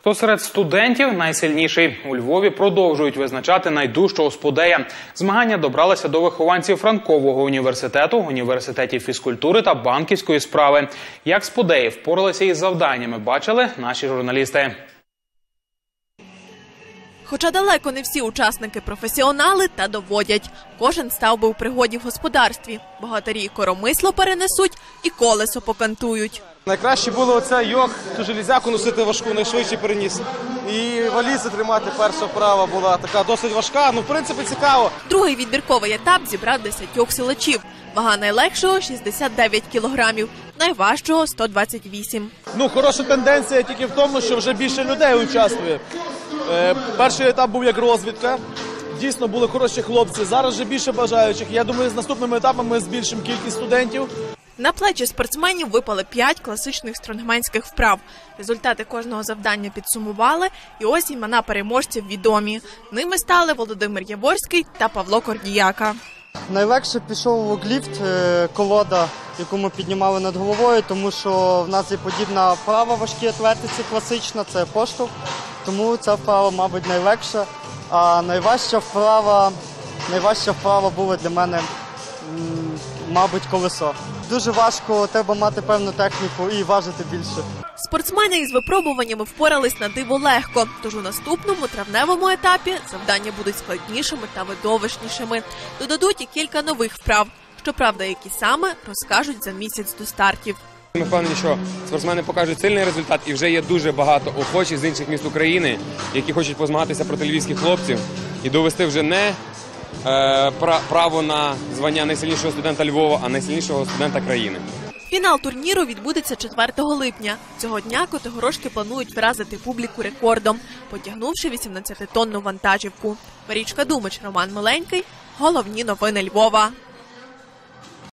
Хто серед студентів найсильніший у Львові продовжують визначати найдужчого сподея. Змагання добралися до вихованців Франкового університету, університетів фізкультури та банківської справи. Як сподеї впоралися із завданнями, бачили наші журналісти. Хоча далеко не всі учасники професіонали та доводять. Кожен став би у пригоді в господарстві. Богатирі коромисло перенесуть і колесо покантують. Найкраще було оце йог, ту железяку носити важку, найшвидше переніс. І валізи тримати перша вправа була така досить важка. Ну, в принципі, цікаво. Другий відбірковий етап зібрав десятьох силачів. Вага найлегшого 69 кілограмів, найважчого 128. Ну, хороша тенденція тільки в тому, що вже більше людей участвує. Е, перший етап був як розвідка. Дійсно були хороші хлопці. Зараз вже більше бажаючих. Я думаю, з наступними етапами ми збільшимо кількість студентів. На плечі спортсменів випали п'ять класичних стронгменських вправ. Результати кожного завдання підсумували, і ось імена переможців відомі. Ними стали Володимир Яворський та Павло Кордіяка. Найлегше пішов вогліфт, е, колода, яку ми піднімали над головою, тому що в нас є подібна вправа важкій атлетиці класична, це поштовх. Тому ця вправа, мабуть, найлегша. А найважча вправа, найважча вправа була для мене, мабуть, колесо. Дуже важко, треба мати певну техніку і важити більше. Спортсмени із випробуваннями впорались на диво легко. Тож у наступному травневому етапі завдання будуть складнішими та видовищнішими. Додадуть і кілька нових вправ. Щоправда, які саме розкажуть за місяць до стартів. Ми впевнені, що спортсмени покажуть сильний результат, і вже є дуже багато охочих з інших міст України, які хочуть позмагатися проти львівських хлопців і довести вже не право на звання найсильнішого студента Львова, а найсильнішого студента країни. Фінал турніру відбудеться 4 липня. Цього дня котигорошки планують вразити публіку рекордом, потягнувши 18-тонну вантажівку. Марічка Думич, Роман Миленький. Головні новини Львова.